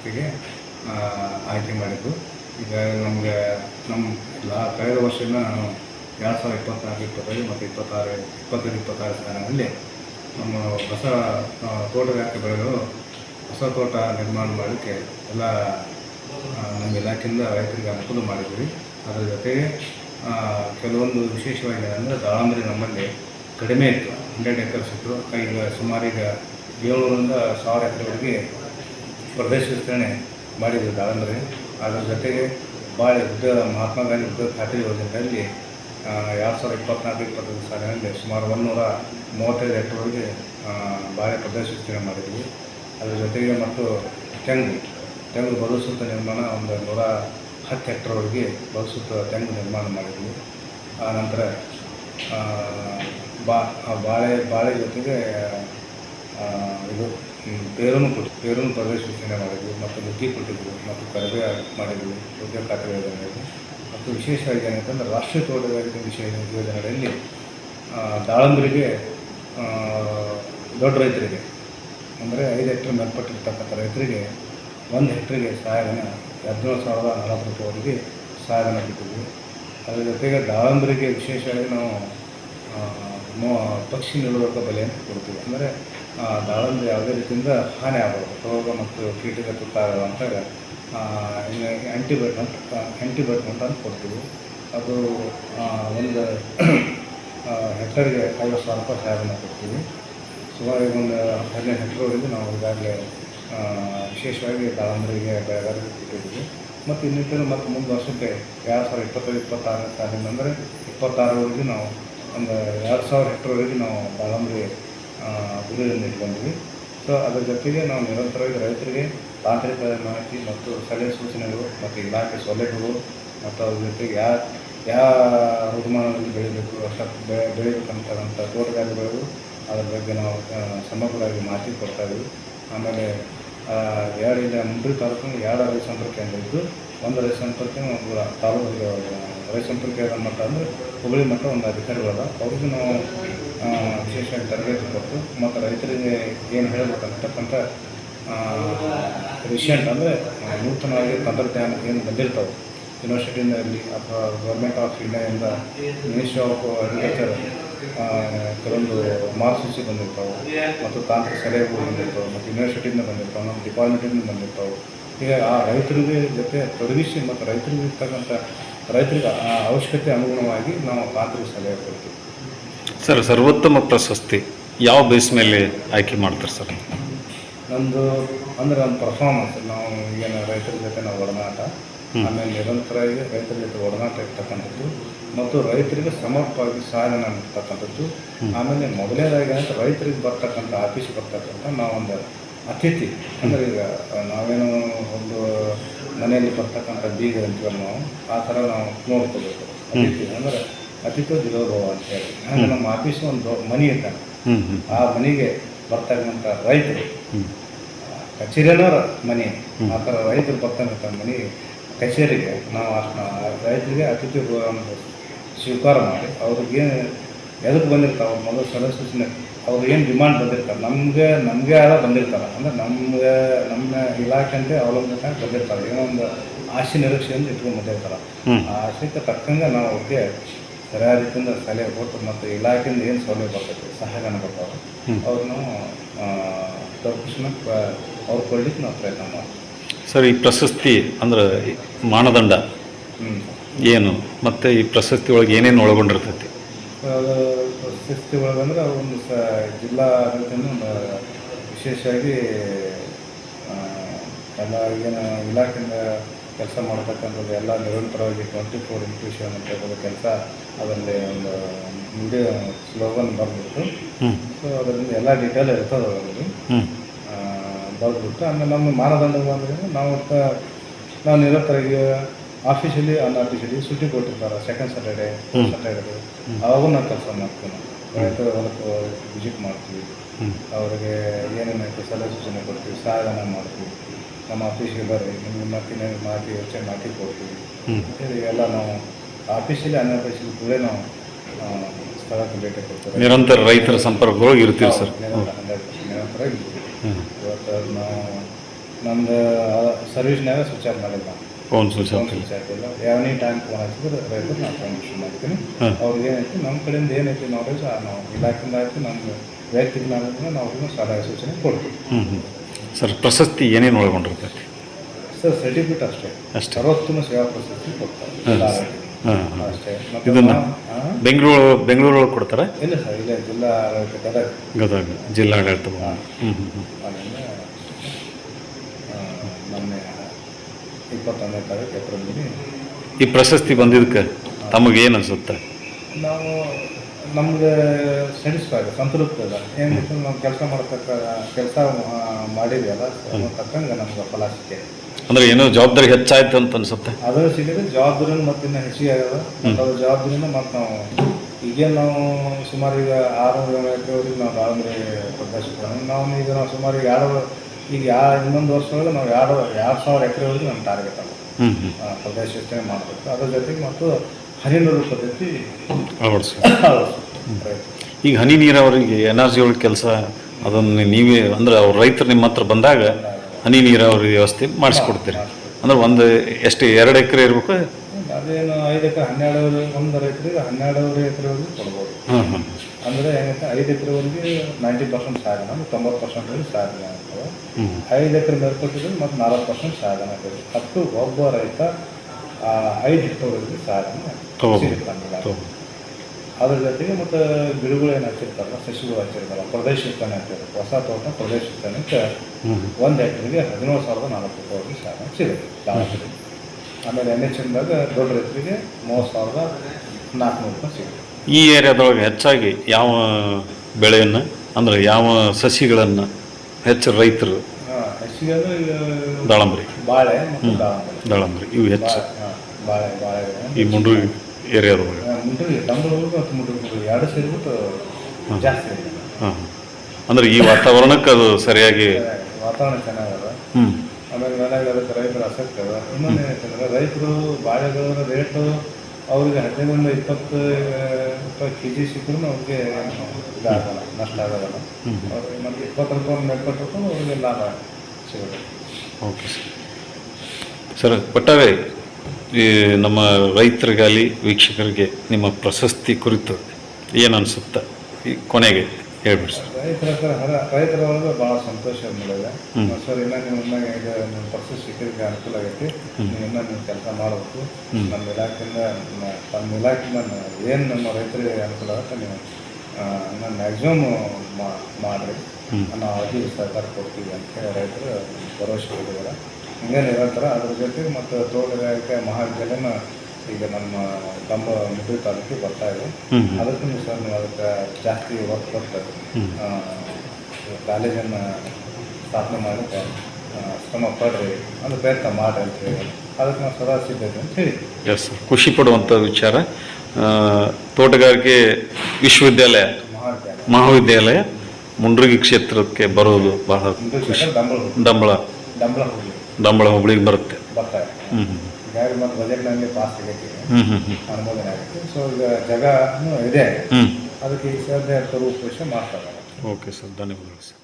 ಪ್ರಶಸ್ತಿಗೆ ಆಯ್ಕೆ ಮಾಡಿದ್ದು. ಈಗ ನಮಗೆ ನಮ್ಮ ಲಾ ಕಳೆದ ವರ್ಷದಿಂದ ನಾನು ಎರಡು ಸಾವಿರದ ಇಪ್ಪತ್ತ್ನಾಲ್ಕು ಇಪ್ಪತ್ತೈದು ಮತ್ತು ಇಪ್ಪತ್ತಾರು, ಇಪ್ಪತ್ತೈದು, ಇಪ್ಪತ್ತಾರು ಸ್ಥಾನದಲ್ಲಿ ನಮ್ಮ ಹೊಸ ತೋಟಗಾರಿಕೆ ಬೆಳೆಗಳು ಹೊಸ ತೋಟ ನಿರ್ಮಾಣ ಮಾಡಲಿಕ್ಕೆ ಎಲ್ಲ ನಮ್ಮ ಇಲಾಖೆಯಿಂದ ರೈತರಿಗೆ ಅನುಕೂಲ ಮಾಡಿದ್ವಿ ಅದರ ಜೊತೆಗೆ ಕೆಲವೊಂದು ವಿಶೇಷವಾಗಿ ಅಂದರೆ ದಾಳಂಬರಿ ನಮ್ಮಲ್ಲಿ ಕಡಿಮೆ ಇತ್ತು. ಹಂಡ್ರೆಡ್ ಎಕರ್ಸ್ ಇತ್ತು ಈಗ ಸುಮಾರು ಈಗ ಏಳ್ನೂರಿಂದ ಸಾವಿರ ಎಕರೆವರೆಗೆ ಪ್ರದೇಶ ವಿಸ್ತರಣೆ ಮಾಡಿದ್ರು ದಾಳಂಬರಿ ಅದರ ಜೊತೆಗೆ ಬಾಳೆ ಉದ್ಯೋಗ, ಮಹಾತ್ಮ ಗಾಂಧಿ ಉದ್ಯೋಗ ಖಾತ್ರಿ ಯೋಜನೆಯಲ್ಲಿ ಎರಡು ಸಾವಿರದ ಇಪ್ಪತ್ನಾಲ್ಕು, ಇಪ್ಪತ್ತೈದು ಸಾಲಿನಲ್ಲಿ ಸುಮಾರು ಒಂದುನೂರ ಮೂವತ್ತೈದು ಎಕರೆವರೆಗೆ ಬಾಳೆ ಪ್ರದೇಶ ವಿಸ್ತರಣೆ ಮಾಡಿದ್ವಿ. ಅದರ ಜೊತೆಗೆ ಮತ್ತು ತೆಂಗು ತೆಂಗು ಬದುಸುತ್ತ ನಿರ್ಮಾಣ ಒಂದು ನೂರ ಹತ್ತು ಹೆಕ್ಟರ್ವರೆಗೆ ಬದುಸುತ್ತ ತೆಂಗು ನಿರ್ಮಾಣ ಮಾಡಿದ್ವಿ. ಆ ನಂತರ ಬಾ ಬಾಳೆ ಬಾಳೆ ಜೊತೆಗೆ ಇದು ಪೇರನ್ನು ಕೊಟ್ಟು, ಪೇರನ್ನು ಪ್ರದೇಶ ವಿಸ್ತರಣೆ ಮಾಡಿದ್ವಿ ಮತ್ತು ಬುದ್ಧಿ ಕೊಟ್ಟಿದ್ದರು ಮತ್ತು ಕರಿಬೇ ಮಾಡಿದ್ವಿ ಉದ್ಯೋಗ ಖಾತೆ ಯೋಜನೆಯಲ್ಲಿ ಮತ್ತು ವಿಶೇಷವಾಗಿ ಏನಂತಂದ್ರೆ ರಾಷ್ಟ್ರೀಯ ತೋಟಗಾರಿಕೆ ವಿಷಯ ಯೋಜನೆಗಳಲ್ಲಿ ದಾಳಂಬರಿಗೆ ದೊಡ್ಡ ರೈತರಿಗೆ, ಅಂದರೆ ಐದು ಹೆಕ್ಟರ್ ಮೇಲ್ಪಟ್ಟಿರ್ತಕ್ಕಂಥ ರೈತರಿಗೆ ಒಂದು ಹೆಕ್ಟ್ರಿಗೆ ಸಹಾಯಧನ ಹದಿನೇಳು ಸಾವಿರದ ನಲವತ್ತು ರೂಪಾಯಿವರೆಗೆ ಸಹಾಯಧನ ಕೊಟ್ಟಿದ್ವಿ. ಅದರ ಜೊತೆಗೆ ದಾಳಂಬರಿಗೆ ವಿಶೇಷವಾಗಿ ನಾವು ಪಕ್ಷಿ ನಿರೋಧಕ ಬೆಲೆ ಅಂತ ಕೊಡ್ತೀವಿ. ಅಂದರೆ ದಾಳಂಬರಿ ಯಾವುದೇ ರೀತಿಯಿಂದ ಹಾನಿ ಆಗಬಾರ್ದು. ರೋಗ ಮತ್ತು ಕೀಟಕ್ಕೆ ತುತ್ತಾಗಲ್ಲ ಅಂತಾಗ ಆ್ಯಂಟಿಬಯೋಟ್ ಅಂತ ಆ್ಯಂಟಿಬಯೋಟಿಕ್ ಅಂತ ಕೊಡ್ತೀವಿ. ಅದು ಒಂದು ಹೆಕ್ಟರ್ಗೆ ಐವತ್ತು ಸಾವಿರ ರೂಪಾಯಿ ಸಹಾಯವನ್ನು ಕೊಡ್ತೀವಿ. ಸುಮಾರು ಒಂದು ಹದಿನೈದು ಹೆಕ್ಟರ್ವರೆಗೂ ನಾವು ಈಗಾಗಲೇ ವಿಶೇಷವಾಗಿ ದಾಳಂಬರಿಗೆ ಬೆಳೆಗಾರರಿಗೆ ಕೊಟ್ಟಿದ್ದೀವಿ. ಮತ್ತು ಇನ್ನಿತರ ಮತ್ತು ಮುಂದೆ ವರ್ಷಕ್ಕೆ ಎರಡು ಸಾವಿರದ ಇಪ್ಪತ್ತೈದು, ಇಪ್ಪತ್ತಾರನೇ ಸಾಲಿನ ಅಂದರೆ ಇಪ್ಪತ್ತಾರವರೆಗೂ ನಾವು ಒಂದು ಎರಡು ಸಾವಿರ ಹೆಕ್ಟರ್ವರೆಗೆ ನಾವು ದಾಳಂಬರಿ ಗುರಿಯನ್ನು ಇಟ್ಕೊಂಡ್ವಿ ಸೊ ಅದರ ಜೊತೆಗೆ ನಾವು ನಿರಂತರವಾಗಿ ರೈತರಿಗೆ ತಾಂತ್ರಿಕ ಮಾಹಿತಿ ಮತ್ತು ಸಲಹೆ ಸೂಚನೆಗಳು ಮತ್ತು ಇಲಾಖೆ ಸೌಲಭ್ಯಗಳು ಮತ್ತು ಅದ್ರ ಜೊತೆಗೆ ಯಾ ಯಾವ ಋತುಮಾನದಲ್ಲಿ ಬೆಳಿಬೇಕು, ಅಷ್ಟ ಬೆಳೆ ಬೆಳಿಬೇಕಂತಕ್ಕಂಥ ತೋಟಗಾರಿಕೆಗಳು ಅದ್ರ ಬಗ್ಗೆ ನಾವು ಸಮಗ್ರವಾಗಿ ಮಾಹಿತಿ ಕೊಡ್ತಾ ಇದ್ವಿ. ಆಮೇಲೆ ಎರಡರಿಂದ ಎರಡು ಇಲ್ಲ ತಾಲೂಕಿನ ಎರಡು ರೈತ ಸಂಪರ್ಕ ಕೇಂದ್ರ ಇದ್ದು, ಒಂದು ರೈತ ಸಂಪರ್ಕ ಒಂದು ರೈತ ಸಂಪರ್ಕ ಮಠ ಅಂದರೆ ಹುಬ್ಬಳ್ಳಿ ಮಠ ಒಂದು ಅಧಿಕಾರಿಗಳದ ಅವ್ರಿಗೂ ನಾವು ವಿಶೇಷವಾಗಿ ತರಬೇತಿ ಕೊಟ್ಟು ಮತ್ತು ರೈತರಿಗೆ ಏನು ಹೇಳಬೇಕಂತಕ್ಕಂಥ ರೀಸೆಂಟ್ ಅಂದರೆ ನೂತನವಾಗಿ ತಂತ್ರಜ್ಞಾನ ಏನು ಬಂದಿರ್ತಾವೆ. ಯೂನಿವರ್ಸಿಟಿಯಿಂದ ಇರಲಿ ಅಥವಾ ಗೌರ್ಮೆಂಟ್ ಆಫ್ ಇಂಡಿಯಾದಿಂದ ಮಿನಿಸ್ಟ್ರಿ ಆಫ್ ಅಗ್ರಿಕಲ್ಚರ್ ಕೆಲವೊಂದು ಮಾರ್ಗಸೂಚಿ ಬಂದಿರ್ತಾವೆ. ಮತ್ತು ತಾಂತ್ರಿಕ ಸಲಹೆಗಳು ಬಂದಿರ್ತಾವೆ. ಮತ್ತು ಯೂನಿವರ್ಸಿಟಿಯಿಂದ ಬಂದಿರ್ತಾವೆ. ನಮ್ಮ ಡಿಪಾರ್ಟ್ಮೆಂಟಿಂದ ಬಂದಿರ್ತಾವೆ. ಈಗ ಆ ರೈತರಿಗೆ ಜೊತೆ ತೊಡಗಿಸಿ ಮತ್ತು ರೈತರಿಗೆ ಇರ್ತಕ್ಕಂಥ ರೈತರಿಗೆ ಆ ಅವಶ್ಯಕತೆ ಅನುಗುಣವಾಗಿ ನಾವು ತಾಂತ್ರಿಕ ಸಲಹೆ ಕೊಡ್ತೀವಿ. ಸರ್ ಸರ್ವೋತ್ತಮ ಪ್ರಶಸ್ತಿ ಯಾವ ಬೇಸ್ ಮೇಲೆ ಆಯ್ಕೆ ಮಾಡ್ತಾರೆ ಸರ್? ನಮ್ಮದು ಅಂದರೆ ನಮ್ಮ ಪರ್ಫಾರ್ಮೆನ್ಸ್ ನಾವು ಏನು ರೈತರ ಜೊತೆ ನಾವು ಒಡನಾಟ ಆಮೇಲೆ ನಿರಂತರವಾಗಿ ರೈತರ ಜೊತೆ ಒಡನಾಟ ಇರ್ತಕ್ಕಂಥದ್ದು ಮತ್ತು ರೈತರಿಗೆ ಸಮರ್ಪವಾಗಿ ಸಾಧನೆ ಇರ್ತಕ್ಕಂಥದ್ದು ಆಮೇಲೆ ಮೊದಲನೇದಾಗಿ ಅಂತ ರೈತರಿಗೆ ಬರ್ತಕ್ಕಂಥ ಆಫೀಸ್ ಬರ್ತಕ್ಕಂಥ ನಾವೊಂದು ಅತಿಥಿ. ಅಂದರೆ ಈಗ ನಾವೇನು ಒಂದು ಮನೆಯಲ್ಲಿ ಬರ್ತಕ್ಕಂಥ ಬೀಗ ಅಂತೀವಲ್ಲ ನಾವು ಆ ಥರ ನಾವು ನೋಡ್ಕೋಬೇಕು. ಅತಿಥಿ ಅಂದರೆ ಅತಿಥಿ ದಿಲೋಭವ ಅಂತ ಹೇಳಿ. ಹಾಗೆ ನಮ್ಮ ಆಫೀಸ್ ಒಂದು ಮನೆ ಇದ್ದಾನೆ ಹ್ಞೂ ಆ ಮನೆಗೆ ಬರ್ತಕ್ಕಂಥ ರೈತರು ಹ್ಞೂ ಕಚೇರಿಯನ್ನ ಮನೆ ಆ ಥರ ರೈತರು ಬರ್ತಕ್ಕಂಥ ಮನೆ ಕಚೇರಿಗೆ ನಾವು ರೈತರಿಗೆ ಅತಿಥಿ ಸ್ವೀಕಾರ ಮಾಡಿ ಅವ್ರಿಗೆ ಎದಕ್ಕೆ ಬಂದಿರ್ತಾವೆ? ಮೊದಲು ಸಲಹೆ ಸೂಚನೆ ಅವ್ರು ಏನು ಡಿಮಾಂಡ್ ಬಂದಿರ್ತಾರೆ? ನಮಗೆ ನಮಗೆ ಎಲ್ಲ ಬಂದಿರ್ತಾರೆ. ಅಂದರೆ ನಮಗೆ ನಮ್ಮ ಇಲಾಖೆ ಅಂತ ಅವಲಂಬಿತ ಬಂದಿರ್ತಾರೆ. ಏನೋ ಒಂದು ಆಸೆ ನಿರೀಕ್ಷೆಯಿಂದ ಇಟ್ಕೊಂಡು ಬಂದಿರ್ತಾರೆ. ಆ ಆಶೆಗೆ ತಕ್ಕಂಗೆ ನಾವು ಅವ್ರಿಗೆ ಸರಿಯಾದ ರೀತಿಯಿಂದ ಸಲಹೆ ಕೊಟ್ಟು ಮತ್ತು ಇಲಾಖೆಯಿಂದ ಏನು ಸೌಲಭ್ಯ ಬರ್ತೈತೆ ಸಹಾಯಧನ ಬರ್ತಾವೆ. ಅವ್ರನ್ನ ತಲುಪಿಸ್ನ ಅವ್ರು ಕೊಡ್ಲಿಕ್ಕೆ ನಾವು ಪ್ರಯತ್ನ ಮಾಡ್ತೀವಿ. ಸರ್ ಈ ಪ್ರಶಸ್ತಿ ಅಂದ್ರೆ ಮಾನದಂಡ ಹ್ಞೂ ಏನು? ಮತ್ತು ಈ ಪ್ರಶಸ್ತಿ ಒಳಗೆ ಏನೇನು ಒಳಗೊಂಡಿರ್ತೈತಿ? ಪ್ರಶಸ್ತಿ ಒಳಗಂದ್ರೆ ಒಂದು ಸ ಜಿಲ್ಲಾ ಆಡಳಿತದಿಂದ ಒಂದು ವಿಶೇಷವಾಗಿ ಎಲ್ಲ ಏನು ಇಲಾಖೆಯಿಂದ ಕೆಲಸ ಮಾಡ್ತಕ್ಕಂಥದ್ದು ಎಲ್ಲ ನಿರಂತರವಾಗಿ ಟ್ವೆಂಟಿ ಫೋರ್ ಇಂಟು ಸೆವೆನ್ ಅಂತ ಕೆಲಸ. ಅದರಲ್ಲಿ ಒಂದು ಮುಂದೆ ಸ್ಲೋಗನ್ ಬರ್ಬಿಟ್ಟು ಸೊ ಅದರಿಂದ ಎಲ್ಲ ಡೀಟೇಲ್ ಇರ್ತದೆ ಅದರಲ್ಲಿ. ಬರೆದ್ಬಿಟ್ಟು ಆಮೇಲೆ ನಮ್ಮ ಮಾನದಂಡಗಳು ಅಂದರೆ ನಾವು ನಾವು ನಿರಂತರವಾಗಿ ಆಫೀಸಲ್ಲಿ ಅನ್ಆಫೀಸಲ್ಲಿ ಸುದ್ದಿ ಕೊಟ್ಟಿರ್ತಾರೆ ಸೆಕೆಂಡ್ ಸ್ಯಾಟರ್ಡೆ ಸ್ಯಾಟರ್ಡೇ ಅವಾಗ ನಾವು ಕೆಲಸ ಮಾಡ್ತೀವಿ ನಾವು ರೈತರ ಹೊಲಕ್ಕೆ ವಿಸಿಟ್ ಮಾಡ್ತೀವಿ ಅವರಿಗೆ ಏನೇನೈತೆ ಸಲಹೆ ಸೂಚನೆ ಕೊಡ್ತೀವಿ ಸಹಾಯಧನ ಮಾಡ್ತೀವಿ. ನಮ್ಮ ಆಫೀಸಿಗೆ ಬರ್ರಿ ನಿಮ್ಗೆ ಮತ್ತಿನ ಮಾಹಿತಿ ಯೋಚನೆ ಮಾಹಿತಿ ಕೊಡ್ತೀವಿ. ಅಂತೇಳಿ ಎಲ್ಲ ನಾವು ಆಫೀಸಲ್ಲಿ ಅನ್ಆಫೀಸಲ್ಲಿ ಕೂಡ ನಾವು ಸ್ಥಳಕ್ಕೆ ಭೇಟಿ ಕೊಡ್ತೀವಿ. ನಿರಂತರ ರೈತರ ಸಂಪರ್ಕಗಳು ಇರ್ತೀವಿ ಸರ್. ನಿರಂತರ 100% ನಿರಂತರ ಇರ್ತೀವಿ. ಇವತ್ತು ನಾವು ನಮ್ದು ಸರ್ವಿಸ್ನಾಗ ಸ್ವಿಚ್ ಆಫ್ ಮಾಡಿಲ್ಲ. Phone switch phone off tank ಹಚ್ಚಿದ್ರೆ ರೈತರು ನಾನು ರಿಸೀವ್ ಮಾಡ್ತೀನಿ ಅವ್ರಿಗೆ ಏನೈತಿ ನಮ್ಮ ಕಡೆಯಿಂದ ಏನೈತಿ ನಾಲೆಜ್ ನಾವು ಇಲಾಖೆಯಿಂದ ಆಯಿತು ನಮ್ಮ ವೈಯಕ್ತಿಕ ನಾಲೆಜ್ನ ನಾವು ಅವ್ರಿಗೆ ಸಲಹೆ ಸೂಚನೆ ಕೊಡ್ತೀವಿ ಹ್ಞೂ ಹ್ಞೂ ಸರ್ ಪ್ರಶಸ್ತಿ ಏನೇನು ಒಳಗೊಂಡಿರ್ತೈತಿ ಸರ್ ಸರ್ಟಿಫಿಕೇಟ್ ಅಷ್ಟೇ ಅಷ್ಟೇ ಅರವತ್ತು ಸೇವಾ ಪ್ರಶಸ್ತಿ ಕೊಡ್ತಾರೆ. ಅಷ್ಟೇ ಇದನ್ನ? ಹಾಂ? ಬೆಂಗಳೂರು ಬೆಂಗಳೂರೊಳಗೆ ಕೊಡ್ತಾರೆ? ಇಲ್ಲ ಸರ್ ಇಲ್ಲ ಜಿಲ್ಲಾ ಗದಗ ಗದಗ ಜಿಲ್ಲಾಡಳಿತ ಹ್ಞೂ ಹ್ಞೂ ಹ್ಞೂ ಮೊನ್ನೆ ಇಪ್ಪತ್ತೊಂದನೇ ತಾರೀಕು ಏಪ್ರಿಲ್ನಲ್ಲಿ ಈ ಪ್ರಶಸ್ತಿ ಬಂದಿದ್ದಕ್ಕೆ ತಮಗೆ ಏನು ಅನ್ಸುತ್ತೆ? ನಾವು ನಮಗೆ ಸ್ಯಾಟಿಸ್ಫೈ ಇದೆ ಸಂತೃಪ್ತಿ ಇದೆ. ಏನಿತ್ತು ನಾವು ಕೆಲಸ ಮಾಡತಕ್ಕ ಕೆಲಸ ಮಾಡಿದ್ಯಲ್ಲ ತಕ್ಕಂಗೆ ನಮ್ಗೆ ಫಲ ಸಿಕ್ಕಿದೆ ಅಂದ್ರೆ ಏನೋ ಜವಾಬ್ದಾರಿ ಹೆಚ್ಚಾಯ್ತು ಅಂತ ಅನ್ಸುತ್ತೆ? ಅದರ ಸಿಕ್ಕಿದ್ರೆ ಜವಾಬ್ದಾರಿನೂ ಮತ್ತೆ ಇನ್ನೂ ಹೆಚ್ಚಿಗೆ ಆಗ್ಯದ ಮತ್ತು ಅದ್ರ ಜವಾಬ್ದಾರಿನ ಮತ್ತು ನಾವು ಈಗೇನು ನಾವು ಸುಮಾರು ಈಗ ಆರು ಎಕರೆವರೆಗೆ ನಾವು ದಾವಣಗೆರೆ ಪ್ರದೇಶ ನಾವು ಈಗ ನಾವು ಸುಮಾರು ಈಗ ಎರಡು ಈಗ ಯಾ ಇನ್ನೊಂದು ವರ್ಷದೊಳಗೆ ನಾವು ಎರಡು ಎರಡು ಸಾವಿರ ಎಕರೆವರೆಗೆ ನಮ್ಮ ಟಾರ್ಗೆಟ್ ಅಲ್ಲ ಹ್ಞೂ ಹ್ಞೂ ಆ, ಪ್ರದೇಶ ವಿಸ್ತರಣೆ ಮಾಡಬೇಕು. ಅದ್ರ ಜೊತೆಗೆ ಮತ್ತು ಹನಿ ನೀರು ಪದ್ಧತಿ ಈಗ ಹನಿ ನೀರಾವರಿಗೆ ಎನರ್ಜಿ ಒಳಗೆ ಕೆಲಸ ಅದನ್ನು ನೀವೇ ಅಂದ್ರೆ ಅವ್ರ ರೈತರು ನಿಮ್ಮ ಹತ್ರ ಬಂದಾಗ ಹನಿ ನೀರಾವರಿ ವ್ಯವಸ್ಥೆ ಮಾಡಿಸ್ಕೊಡ್ತೀರಿ. ಅಂದ್ರೆ ಒಂದು ಎಷ್ಟು ಎರಡು ಎಕರೆ ಇರ್ಬೇಕು? ಅದೇನು ಐದು ಎಕರೆ ಹನ್ನೆರಡು ಒಂದು ರೈತರಿಗೆ ಹನ್ನೆರಡು ಎಕರೆವರೆಗೆ ಕೊಡ್ಬೋದು. ಹಾಂ ಹಾಂ ಅಂದರೆ ಏನಂటే ಐದು ಎಕರೆವರೆಗೆ ನೈಂಟಿ ಪರ್ಸೆಂಟ್ ಸಾಗಣ ಅಂದ್ರೆ ತೊಂಬತ್ತು ಪರ್ಸೆಂಟ್ ಸಾಗಣೆ ಆಗ್ತದೆ. ಐದು ಎಕರೆ ಮೇಲ್ಪಟ್ಟಿದ್ರೆ ಮತ್ತು ನಾಲ್ಕು ಪರ್ಸೆಂಟ್ ಸಾಗಣೆ ಆಗ್ತದೆ. ಹತ್ತು ಒಬ್ಬ ರೈತ ಐದು ಎಕರೆ ಸಾಗಣೆ ತಗೋಬೋದು. ಸಿಗುತ್ತೆ ನಮ್ಗೆ. ತಗೋ. ಅದ್ರ ಜೊತೆಗೆ ಮತ್ತು ಗಿಡಗಳು ಏನು ಹಚ್ಚಿರ್ತಾರಲ್ಲ ಸಸಿಗಳು ಹಚ್ಚಿರ್ತಾರಲ್ಲ ಪ್ರದೇಶ ಇರ್ತಾನೆ ಅಂತೇಳಿ ಹೊಸ ತೋಟ ಪ್ರದೇಶ ಇರ್ತಾನೆ ಅಂತ ಒಂದು ಹೆಕ್ಟರ್ಗೆ ಹದಿನೇಳು ಸಾವಿರದ ನಾಲ್ಕು ರೂಪಾಯಿ ಸಾಗಣೆ ಸಿಗುತ್ತೆ ದಾವಣಗೆರೆ ಆಮೇಲೆ ಎನ್ ಎಚ್ ಎಂದಾಗ ದೊಡ್ಡ ರೈತರಿಗೆ ಮೂವತ್ತು ಸಾವಿರದ ನಾಲ್ಕುನೂರು ರೂಪಾಯಿ ಸಿಗುತ್ತೆ. ಈ ಏರಿಯಾದೊಳಗೆ ಹೆಚ್ಚಾಗಿ ಯಾವ ಬೆಳೆಯನ್ನು ಅಂದ್ರೆ ಯಾವ ಸಸಿಗಳನ್ನು ಹೆಚ್ಚು ರೈತರು ದಾಳಂಬರಿ. ಬಾಳೆ ಮತ್ತು ದಾಳಂಬರಿ. ಇವು ಹೆಚ್ಚು. ಬಾಳೆ ಬಾಳೆ ಈ ಮುಂಡ್ರಿ ಏರಿಯಾದೊಳಗೆ. ಮುಂಡ್ರಿ ಡಂಬಳೂರು ಮತ್ತು ಮುಂಡ್ರಿ ಎರಡು ಸೇರಿಬಿಟ್ಟು ಜಾಸ್ತಿ ಹಾಂ ಅಂದ್ರೆ ಈ ವಾತಾವರಣಕ್ಕೆ ಅದು ಸರಿಯಾಗಿ ವಾತಾವರಣ ಚೆನ್ನಾಗದ. ಹ್ಞೂ ಆಮೇಲೆ ಅದಕ್ಕೆ ರೈತರ ಆಸಕ್ತಿ ಅದ ಇನ್ನೊಂದು ರೈತರು ಬಾಳೆಗಳ ರೇಟು ಅವ್ರಿಗೆ ಹದಿನೈದರಿಂದ ಇಪ್ಪತ್ತು ರೂಪಾಯಿ ಕೆ ಜಿ ಸಿಕ್ಕರೂ ಅವ್ರಿಗೆ ಇದಾಗಲ್ಲ ನಷ್ಟ ಆಗೋದಲ್ಲ ಅವ್ರಿಗೆ ಮತ್ತೆ ಇಪ್ಪತ್ತು ರೂಪಾಯಿ ಎಪ್ಪತ್ತು ರೂಪಾಯಿ ಅವ್ರಿಗೆ ಲಾಭ ಸಿಗುತ್ತೆ. Okay sir. ಸರ್ ಒಟ್ಟಾರೆ ಈ ನಮ್ಮ ರೈತರಿಗಾಗಲಿ ವೀಕ್ಷಕರಿಗೆ ನಿಮ್ಮ ಪ್ರಶಸ್ತಿ ಕುರಿತು ಏನು ಅನಿಸುತ್ತೆ? ಈ ಕೊನೆಗೆ. ಹೇಳ್ಬಿಡಿ ಸರ್. ರೈತರ ಹತ್ರ ಹರ- ರೈತರ ಒಳಗೆ ಭಾಳ ಸಂತೋಷ ಮಾಡಿದೆ ಸರ್ ಇನ್ನ ನೀವು ಇನ್ನ ಇದು ನಿಮ್ಮ ಪಕ್ಷ ಸಿಕ್ಕಿದ್ದಕ್ಕೆ ಅನುಕೂಲ ಆಗೈತಿ. ನೀವು ಇನ್ನೂ ನೀವು ಕೆಲಸ ಮಾಡಬೇಕು. ನಮ್ಮ ಇಲಾಖೆಯಿಂದ ನಮ್ಮ ಇಲಾಖೆಯಿಂದ ಏನು ನಮ್ಮ ರೈತರಿಗೆ ಅನುಕೂಲ ಆಗುತ್ತೆ ನೀವು ನಾನು ಮ್ಯಾಕ್ಸಿಮಮ್ ಮಾಡಿರಿ. ನಾವು ಸರ್ಕಾರ ಸಹಕಾರ ಕೊಡ್ತೀವಿ ಅಂತ ಹೇಳಿ ರೈತರು ಭರವಸೆ ಕೊಟ್ಟಿದ್ದಾರೆ. ಹಿಂಗೆ ನಿರಂತರ ಅದ್ರ ಜೊತೆಗೆ ಮತ್ತು ತೋಟಗಾರಿಕೆ ಮಹಾವಿದ್ಯಾಲಯನ ಈಗ ನಮ್ಮ ನಮ್ಮ ಮುದ್ರಿ ತಾಲೂಕಿಗೆ ಬರ್ತಾ ಇದೆ. ಅದಕ್ಕೂ ಸರ್ ನೀವು ಅದಕ್ಕೆ ಜಾಸ್ತಿ ವರ್ಕ್ ಕೊಟ್ಟು. ಆ, ಕಾಲೇಜನ್ನು ಸ್ಥಾಪನೆ ಮಾಡಕ್ಕೆ ಶ್ರಮ ಪಡ್ರಿ ಅಂದ್ರೆ ಪ್ರಯತ್ನ ಮಾಡ್ರಿ ಅಂತ ಹೇಳಿ. ಅದಕ್ಕೆ ನಾವು ಸದಾ ಸಿದ್ಧತೆ ಅಂತ ಹೇಳಿ ಎಸ್ ಸರ್ ಖುಷಿ ಪಡುವಂಥ ವಿಚಾರ. ತೋಟಗಾರಿಕೆ ವಿಶ್ವವಿದ್ಯಾಲಯ ಮಹಾವಿದ್ಯಾಲಯ. ಮುಂಡ್ರಿಗಿ ಕ್ಷೇತ್ರಕ್ಕೆ ಬರೋದು ಬಹಳ ಖುಷಿ. ಡಂಬಳ. ಡಂಬಳ ಹೋಗಿ ಡಂಬಳ ಹುಬ್ಳಿಗೆ ಬರುತ್ತೆ ಹ್ಞೂ ಹ್ಞೂ ಹೀಗಾಗಿ ಮತ್ತು ಬಜೆಟ್ನಲ್ಲಿ ಪಾಸ್ ಆಗೈತಿ. ಅನುಮೋದನೆ ಆಗೈತಿ. ಸೊ ಈಗ ಜಗನೂ ಇದೆ. ಅದಕ್ಕೆ ಈ ಸದ್ಯ ಸ್ವರೂಪ ಮಾಡ್ತಾರೆ ಓಕೆ ಸರ್ ಧನ್ಯವಾದಗಳು ಸರ್.